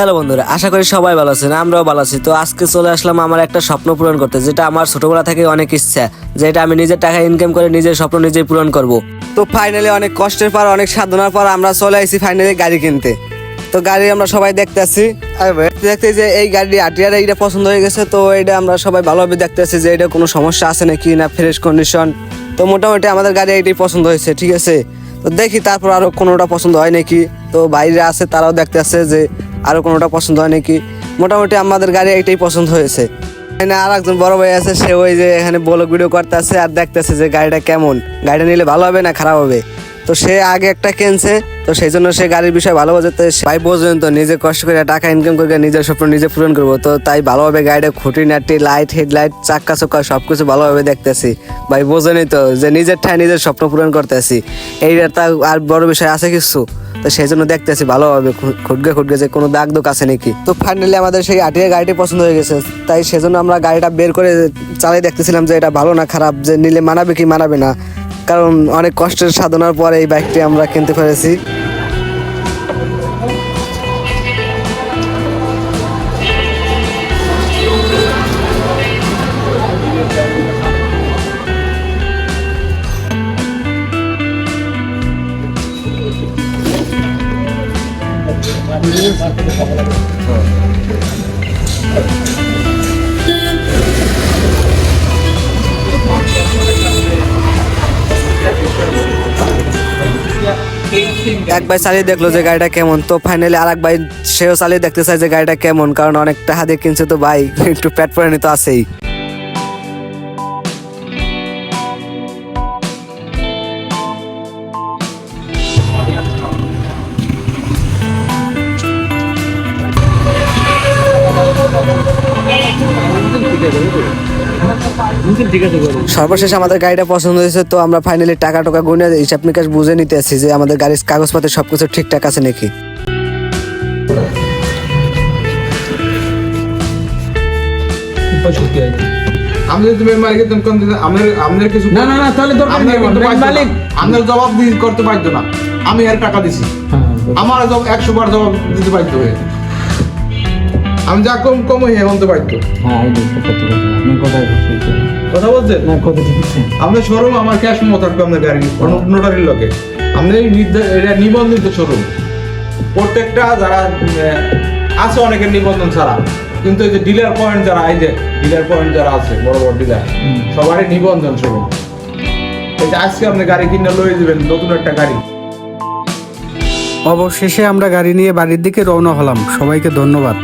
Hello বন্ধুরা আশা করি সবাই ভালো আছেন আমরাও ভালো আছি। তো আজকে চলে আসলাম আমার একটা স্বপ্ন পূরণ করতে যেটা আমার ছোটবেলা থেকে অনেক ইচ্ছা যেটা আমি নিজের টাকা ইনকাম করে নিজের স্বপ্ন নিজেই পূরণ করব। তো ফাইনালি অনেক কষ্টের পর অনেক সাধনার পর আমরা চলে আসি ফাইনালি গাড়ি কিনতে। তো গাড়ি আমরা সবাই দেখতেছি। আর দেখতে দেখতে যে এই গাড়ি আটিয়ার এইটা পছন্দ হয়ে গেছে তো এটা আমরা সবাই ভালোভাবে দেখতে দেখতেছি যে এটা কোনো সমস্যা আছে নাকি না ফ্রেশ কন্ডিশন তো মোটামুটি আমাদের গাড়ি এইটাই পছন্দ হয়েছে ঠিক আছে? তো দেখি তারপর আরও কোনোটা পছন্দ হয় নাকি। তো বাইরে আছে তারাও দেখতে আসছে যে আরও কোনোটা পছন্দ হয় নাকি? মোটামুটি আমাদের গাড়ি এটাই পছন্দ হয়েছে। এখানে আর একজন বড় ভাই আছে, সে ওই যে এখানে বলো ভিডিও করতে আছে আর দেখতেছে যে গাড়িটা কেমন। গাড়িটা নিলে ভালো হবে না খারাপ হবে? তো সে আগে একটা কিনছে, তো সেই জন্য সে গাড়ির বিষয়ে ভালো বোঝাতে ভাই বোঝেন তো, নিজে কষ্ট করে টাকা ইনকাম করে নিজের স্বপ্ন নিজে পূরণ করব, তো তাই ভালোভাবে গাড়িটা খুঁটিনাটি লাইট হেডলাইট চাক্কা চক্কা সবকিছু ভালোভাবে দেখতেছি। ভাই বোঝেনি তো যে নিজের ঠায় নিজের স্বপ্ন পূরণ করতেছি। এইটা তা আর বড় বিষয় আছে কিছু, তো সেই জন্য দেখতেছি ভালোভাবে খু- খুটকে খুটকে যে কোনো দাগ দুক আছে নাকি। তো ফাইনালি আমাদের সেই আটিয়া গাড়িটি পছন্দ হয়ে গেছে, তাই সেজন্য আমরা গাড়িটা বের করে চালিয়ে দেখতেছিলাম যে এটা ভালো না খারাপ, যে নিলে মানাবে কি মানাবে না। কারণ অনেক কষ্টের সাধনার পরে এই বাইকটি আমরা কিনতে পেরেছি। এক ভাই চালিয়ে দেখল যে গাড়িটা কেমন। তো ফাইনালি আর এক ভাই সেও চালিয়ে দেখতে চায় যে গাড়িটা কেমন, কারণ অনেক টাকা দিয়ে কিনছে তো ভাই, একটু পেট পরে তো আছেই। সর্বশেষ আমাদের গাড়িটা পছন্দ হয়েছে তো আমরা ফাইনালি টাকা টাকা গুনে হিসাব নিকাশ বুঝে নিতে আসছি যে আমাদের গাড়ির কাগজপত্র সবকিছু ঠিকঠাক আছে নাকি। তুমি তুমি আমাদের আমাদের কিছু না, না, না, তাহলে দরকার নেই আমার। মালিক- আমাদের জবাব দিতে করতে পারতো না। আমি আর টাকা দিছি। আমার জবাব একশো বার জবাব দিতে পারতো হয়ে। আমি যা কম কম হয়ে হতে পারতো। হ্যাঁ এই কথা কথাই কথা বলছেন? না আমাদের শোরুম আমার ক্যাশ মতো থাকবে আমাদের গাড়ি নোটারির লোকে আমাদের এটা নিবন্ধিত শোরুম প্রত্যেকটা যারা আছে অনেকের নিবন্ধন ছাড়া। কিন্তু এই যে ডিলার পয়েন্ট যারা এই যে ডিলার পয়েন্ট যারা আছে বড় বড় ডিলার সবারই নিবন্ধন শোরুম এই যে আজকে আপনি গাড়ি কিনে লয়ে যাবেন নতুন একটা গাড়ি। অবশেষে আমরা গাড়ি নিয়ে বাড়ির দিকে রওনা হলাম। সবাইকে ধন্যবাদ।